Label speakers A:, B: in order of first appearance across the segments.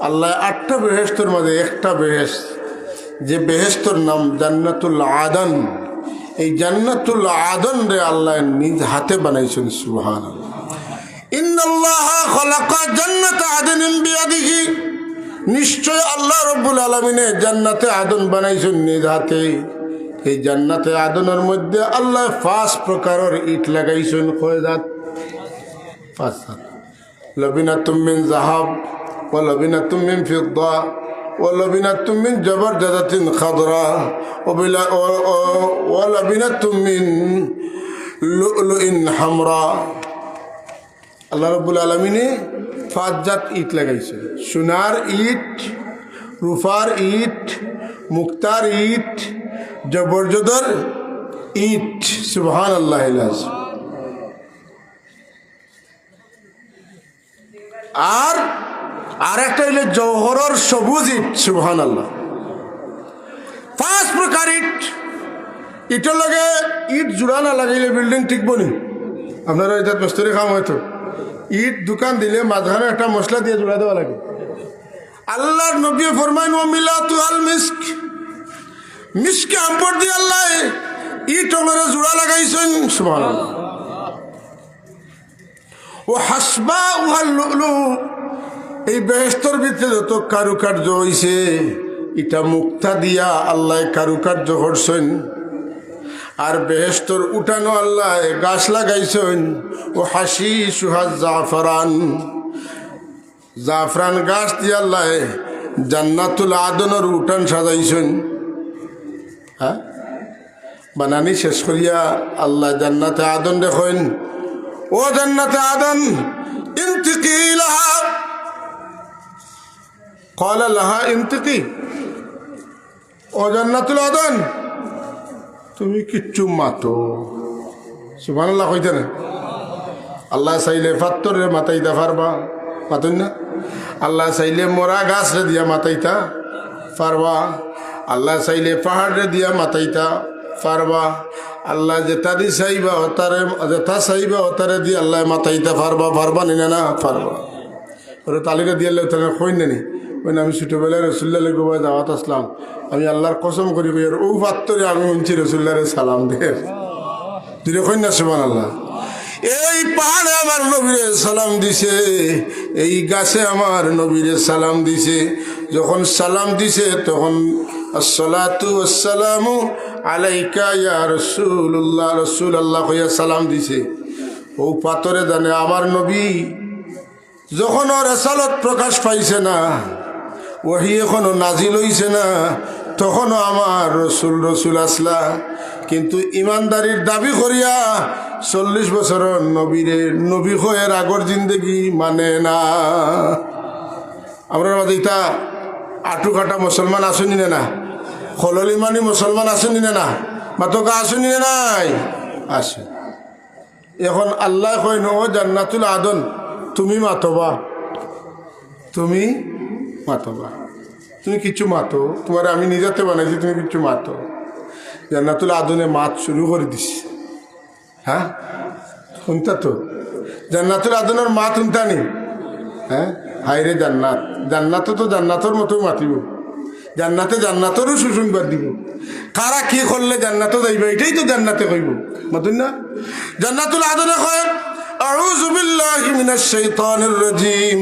A: আল্লাহ আটটা বেহেস্তর মাঝে একটা বেহেস যে বেহেস্তর নাম জান্নাতুল আদন। এই জান্নাতুল আদন রে আল্লাহ নিজ হাতে বানাইছেন বিয়াদিহি। নিশ্চয় আল্লাহ আদন বানাইছেন নিজ এই মধ্যে আল্লাহ ইট জাত? লবিনাতুম জাহাব। জবরদস্তিন খাদরা ও বিলা ও- ও- ও লবিনাতুম মিন লুইন হামরা। আল্লাহ রব্বুল আলমিনে পাঁচ জাত ইট লাগাইছে। সোনার ইট, রুফার ইট, মুক্তার ইট, জবরজদর ইট। সুবহান আল্লাহ আর আর একটা হইলে জৌহরর সবুজ ইট সুহান আল্লাহ পাঁচ প্রকার ইট ইটের লগে ইট জোড়া না লাগাইলে বিল্ডিং টিকব নি। আপনারা এটা মিস্ত্রি কাম হয়তো। ইট দোকান দিলে মাঝখানে একটা মশলা দিয়ে জোড়া দেওয়া লাগে। আল্লাহর নবী ফরমাইন ও মিলা তু আল মিস্ক। মিসকে আম্পর দিয়ে আল্লাহ ইট ওনারে জোড়া লাগাইছেন, সুবহানাল্লাহ। ও হাসবা উহাল লুলু এই বেহেস্তর ভিতরে যত কারুকার্য হইছে, এটা মুক্তা দিয়া আল্লাহ কারুকার্য করছেন। আর বেহেস্তর উঠানো আল্লাহ গাছ লাগাইছেন। ও হাসি সুহাজ জাফরান। জাফরান গাছ দিয়ে আল্লাহ জান্নাতুল আদনের উঠান সাজাইছেন। হ্যাঁ? বানানি শেষ করিয়া আল্লাহ জান্নাতে আদন দেখেন ও জান্নাতে আদন কয়লা লাহা ইমতিকি অজন্নাতুল অদন তুমি কিচ্ছু মাতো। সুমান আল্লাহ কইতে না আল্লাহ চাইলে ফাত্তরে মাতাইতা ফারবা। মাতুন না? আল্লাহ চাইলে মোরা গাছ রে দিয়া মাতাইতা ফারবা। আল্লাহ চাইলে পাহাড় রে দিয়া মাতাইতা ফারবা। আল্লাহ যেটা দি চাইবা, অতারে যেটা চাইবা, অতারে দি আল্লাহ মাতাইতা ফারবা। ফারবা নিনা না ফারবা। ওরা তালিরে দিয়ে তাহলে কই নেনি। ওই আমি ছোটোবেলায় রসুল্লাহ গোবায় দাওয়াত আসলাম আমি আল্লাহর কসম করি, কই আর ও পাত্তরে আমি শুনছি রসুল্লাহরে সালাম দে দিলে না সুমান আল্লাহ এই পাহাড়ে আমার নবীরে সালাম দিছে, এই গাছে আমার নবীরে সালাম দিছে। যখন সালাম দিছে, তখন আসসালাতু আলাইকা ইয়া রসুল্লাহ রসুল আল্লাহ কইয়া সালাম দিছে। ও পাথরে জানে আমার নবী, যখন ওর রেসালত প্রকাশ পাইছে না ওহি এখনও নাজিল হইছে না তখনও আমার রসুল রসুল আসলা। কিন্তু ইমানদারির দাবি করিয়া চল্লিশ বছরের নবীরে নবী হয়ের আগর জিন্দগি মানে না। আমরা ইতা আটু কাটা মুসলমান আসুনি না না? খললি মানি মুসলমান আসুনি না না? মাতকা আসুনি না নাই? আসে। এখন আল্লাহ কইন, ও জান্নাতুল আদন, তুমি মাতবা। তুমি মাতবা তুমি কিছু মাতো তোমার আমি নিজেতে বানাইছি তুমি কিছু মাতো জান্নাতুল আদনে মাত শুরু করে দিস হ্যাঁ শুনতা তো জান্নাতুল আদনের মাত শুনতানি হ্যাঁ হাইরে জান্নাত জান্নাত তো জান্নাতর মতো মাতিব জান্নাতে জান্নাতরও সুসংবাদ দিব কারা কি করলে জান্নাতে যাইবে এটাই তো জান্নাতে কইব মতন না জান্নাতুল আদনে কয় أعوذ بالله من الشيطان الرجيم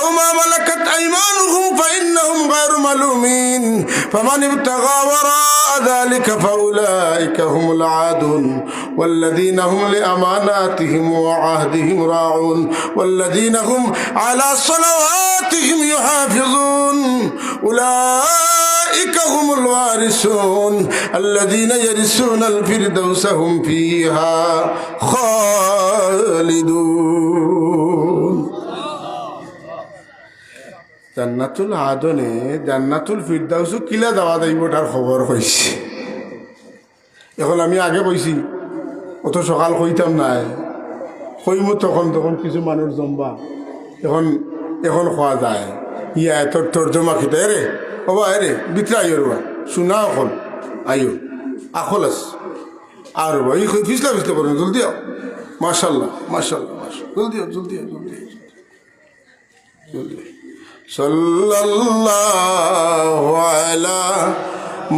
A: أو ما ملكت أيمانهم فإنهم غير ملومين. فمن ابتغى وراء ذلك فأولئك هم العادون. والذين هم لأماناتهم وعهدهم راعون. والذين هم على صلواتهم يحافظون. أولئك هم الوارثون. الذين يرثون الفردوس هم فيها خالدون. জান্নাতুল আদনে জান্নাতুল ফিরদাউসু কিলা দেওয়া যাইব তার খবর হয়েছে এখন আমি আগে কইছি, অত সকাল কইতাম নাই। কইমু তখন তখন কিছু মানুষ জম্বা। এখন এখন খোয়া যায়। ইয়া তোর তোর জমা খিতে রে ও বা রে বিতরা আইও রে শুনা এখন আইও আখল আস আর বা ই ফিসলা ফিসলা করুন জলদি আও মাশাল্লাহ মাশাল্লাহ মাশাল্লাহ। জলদি আও জলদি আও জলদি আও জলদি সাল্লাল্লাহু আলা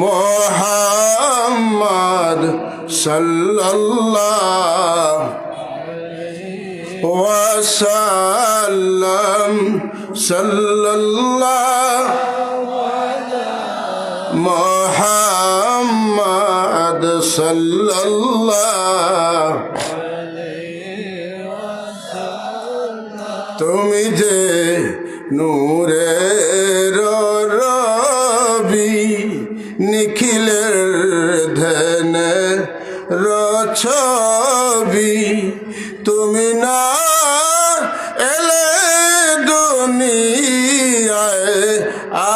A: মুহাম্মদ সাল্লাল্লাহু وسلم صلى الله محمد صلى الله তুমি যে নূরের রবি নিখিলের ধনে রছবি। তুমি না এলে দুনিয়ায়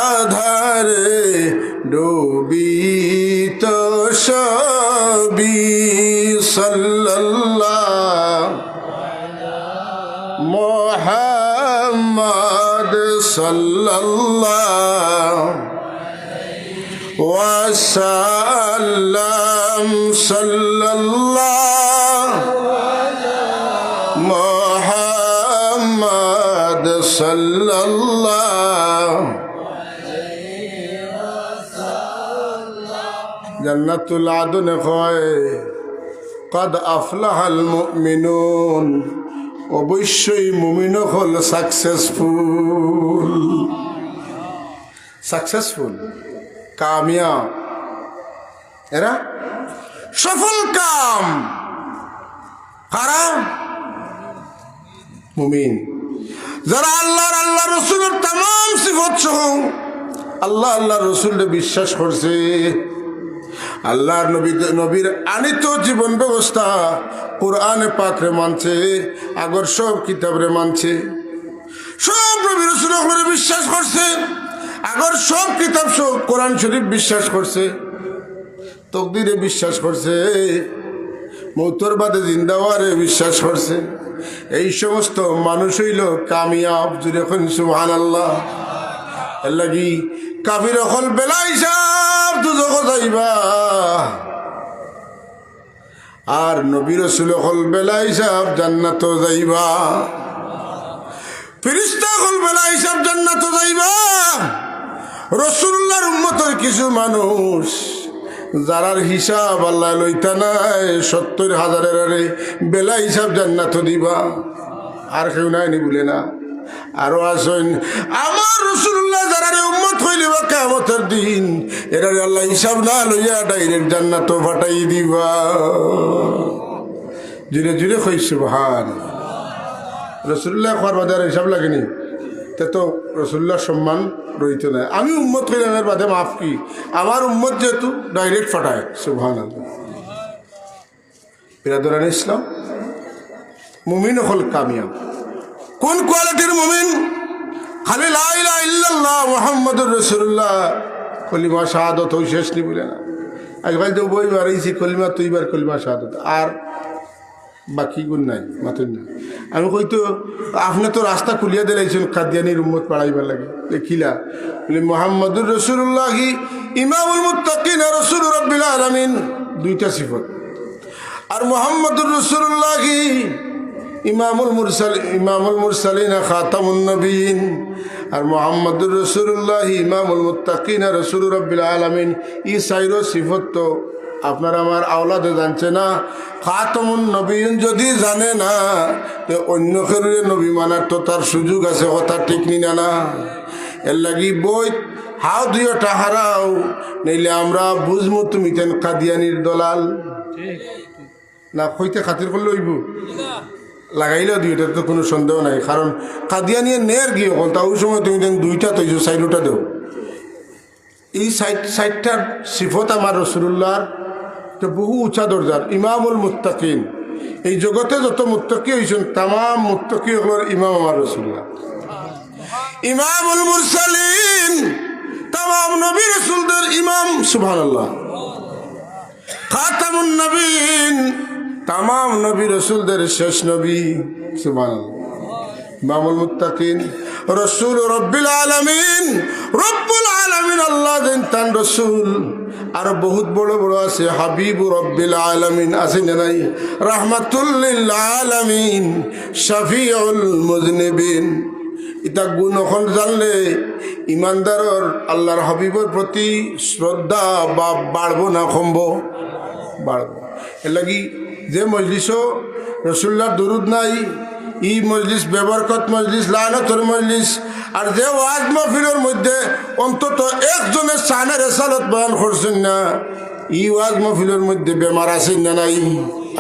A: আধারে ডুবি তো সবি সাল্লাল্লাহ মোহাম্মদ সাল্লাল্লাহ ওয়াসাল্লাম সাল্লাল্লাহ মোহাম্মদ সাল্লাল্লাহ জান্নাতুল আদন কয় কদ আফলাহাল মুমিনুন অবশ্যই মুমিন হল সাকসেসফুল সাকসেসফুল কামিয়া এরা? সফল কাম। কারা? মুমিন। যারা আল্লাহর আল্লাহ রসুলের তাম সিফত সহ আল্লাহ আল্লাহ রসুলকে বিশ্বাস করছে। আল্লাহর নবী নবীর আনিত জীবন ব্যবস্থা কোরআনে পাকরে মানছে, আগর সব কিতাবরে মানছে। সব নবী রসুল বিশ্বাস করছে, আগর সব কিতাব সব কোরআন শরীফ বিশ্বাস করছে, তকদিরে বিশ্বাস করছে মৌতর বাদে জিন্দাওয়ারে বিশ্বাস করছে। এই সমস্ত মানুষ হইল কামিয়াব, জুড়ে এখন সুহান আল্লাহ লাগি কাবির অকল বেলা আর রসুল অকল বেলা হিসাব জান্নাত যাইবা ফিরিস্তা হিসাব জান্নাত যাইবা। রসুল্লাহর কিছু মানুষ, যারার হিসাব আল্লাহ লইতা নাই, সত্তর হাজারের আরে বেলা হিসাব জান্নাত দিবা। আর কেউ নাই বলে না। আরও আসেন, আমার যারা উম্মত হইলে বা কামতের দিন? এরা আল্লাহ হিসাব না লইয়া ডাইরেক্ট জান্নাত ফাটাই দিবা। জুড়ে জুড়ে রসুল্লাহ খোয়ার বাজার হিসাব লাগেনি। তে রসুল্লাহর সম্মান রইতে নাই আমি উম্মত কইলামের বাদে মাফ কি? আমার উম্মত যেহেতু ডাইরেক্ট ফাটায় সুবহান বিরাদরান ইসলাম মুমিন হল কামিয়াব। কোন কোয়ালিটির মুমিন? খালি কলিমা বই কলিমা কলিমা নাই আমি রাস্তা খুলিয়া দিলাইছেন কাদিয়ানির উম্মত পাড়াইবার লাগে। দেখিলা মোহাম্মদুর রসুল্লাহ ইমামুল রসুল রব্বিল আলামিন। দুইটা সিফত। আর মোহাম্মদুর রসুল্লাহ ইমামুল মুরসাল ইমামুল মুরসালিন খাতামুন নবীন আর মোহাম্মদুর রসুল্লাহ ইমামুল মুত্তাকিন রসুল রব্বিল আলামিন। ই সাইরো সিফত তো আপনার আমার আওলাদে জানছে না। খাতমুন নবীন যদি জানে না তো অন্য কেউ নবী মানার তো তার সুযোগ আছে কথা ঠিক নি না। এর লাগি বই হাও দিও টাহারাও নইলে আমরা বুঝমু তুমি তেন কাদিয়ানির দলাল। না কইতে খাতির করলে হইব। লাগাইলেও দিও এটা তো কোনো সন্দেহ নাই। কারণ কাদিয়ানিয়ে নের গিয়ে কল তা ওই সময় তুমি দেন দুইটা তৈছো সাইডটা দেও। এই সাইড সাইডটার সিফত আমার রসুল্লাহর তো বহু উঁচা দরজার ইমামুল মুত্তাকিন। এই জগতে যত মুত্তকি হয়েছেন তাম মুত্তকি হলোর ইমাম আমার রসুল্লাহ ইমামুল মুরসালিন তাম নবী রসুলদের ইমাম সুবহান আল্লাহ খাতামুন নবীন তাম নবী রসুলদের শেষ নবী সুবহান আল্লাহ ইমামুল মুত্তাকিন, রসুল রব্বিল আলমিন, রব্বুল আলমিন, আল্লাহ দিন তান রসুল। আর বহুত বড় বড় আছে, হাবিব রব্বিল আলমিন, আছে নাই? রাহমাতুল্লিল আলমিন, শফিউল মুজনিবিন। ইতা গুণ এখন জানলে ইমানদারর আল্লাহর হাবিবর প্রতি শ্রদ্ধা বা বাড়বো না, কমব, বাড়বো। এর লাগি যে মজলিস রসুল্লার দরুদ নাই, ই মজলিস, বেবরকত মজলিস লানতর মজলিস, আর যে ওয়াজ মহফিলের মধ্যে অন্তত একজনের সানের রেসালত বয়ান করছেন না, ই ওয়াজ মহফিলের মধ্যে বেমার আছেন না নাই?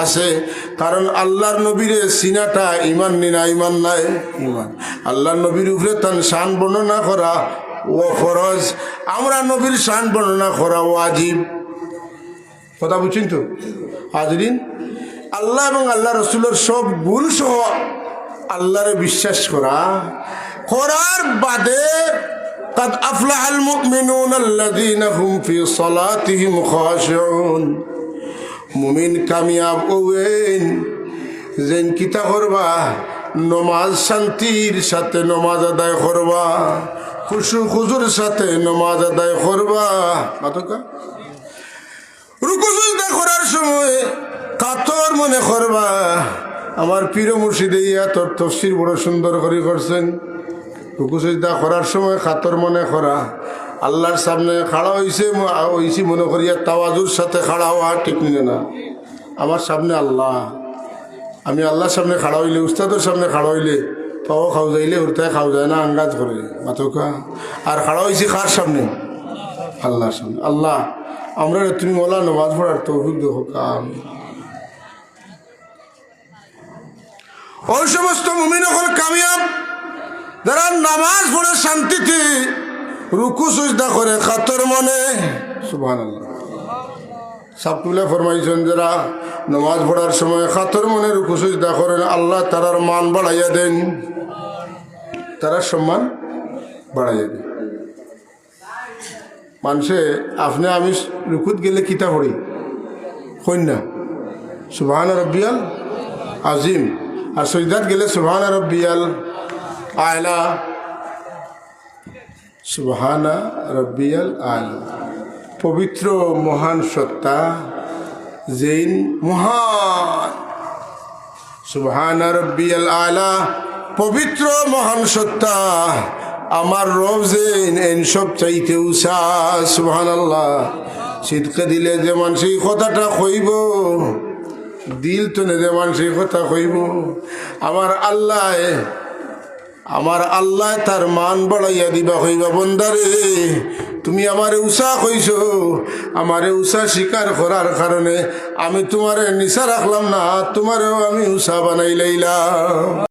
A: আছে। কারণ আল্লাহর নবীরে সিনাটা ইমান নি না ইমান নাই? ইমান আল্লাহর নবীর উপরে তার শান বর্ণনা করা ও ফরজ। আমরা নবীর শান বর্ণনা করা ও আজীব। কথা বুঝছেন তো? হাজরিন আল্লাহ এবং আল্লাহ রসুলের সব গুণ সহ আল্লাহরে বিশ্বাস করা করার বাদে قد أفلح المؤمنون الذين هم في صلاتهم خاشعون মুমিন কামিয়াব ওয়েন যেন কিতা করবা নমাজ শান্তির সাথে নমাজ আদায় করবা খুশু খুজুর সাথে নমাজ আদায় করবা মাতকা রুকুসুজদা করার সময় কাতর মনে করবা? আমার প্রিয় মুর্শিদে ইয়া তোর তফসির বড় সুন্দর করে করছেন। রুকুসুজদা করার সময় কাতর মনে করা। আল্লাহর সামনে খাড়া হয়েছে হয়েছি মনে করিয়া তাওয়াজুর সাথে খাড়া হওয়া ঠিক নিলে না। আমার সামনে আল্লাহ। আমি আল্লাহর সামনে খাড়া হইলে, উস্তাদের সামনে খাড়া হইলে পাও খাও যাইলে উর্তায় খাও যায় না, আঙ্গাজ করে। মাথকা আর খাড়া হয়েছি কার সামনে? আল্লাহর সামনে। আল্লাহ, আমরা তুমি মোলা নমাজ পড়ার তৌফিক দেখো কাম। ওই সমস্ত মুমিন এখন কামিয়াব? যারা নামাজ পড়ে শান্তিতে রুকু, সুজদা করে, খাতর মনে। আল্লাহ সাবতুল্লাহ ফরমাইছেন যারা নামাজ পড়ার সময় খাতর মনে, রুকু, সুজদা করেন, আল্লাহ তারার মান বাড়াইয়া দেন। তারা সম্মান বাড়াইয়া দেন। মানুষে, আপনি আমি রুকুত গেলে কিতা পড়ি? কন্যা সুবহান রব্বিয়াল আজিম। আর সৈদাত গেলে সুবহান রব্বিয়াল আয়লা। সুবহানা রব্বিয়াল আলা পবিত্র মহান সত্তা জৈন মহান। সুবহানা রব্বিয়াল আলা পবিত্র মহান সত্তা, আমার রব জৈন এন সব চাইতে উষা সুবহান আল্লাহ শীতকে দিলে যেমন সেই কথাটা কইব দিল তো নেদে মানুষের কথা কইব। আমার আল্লাহ আমার আল্লাহ তার মান বাড়াইয়া দিবা কইবা বন্দারে, তুমি আমারে উষা কইছ, আমারে উষা স্বীকার করার কারণে আমি তোমারে নিশা রাখলাম না, তোমারেও আমি উষা বানাই লাইলাম।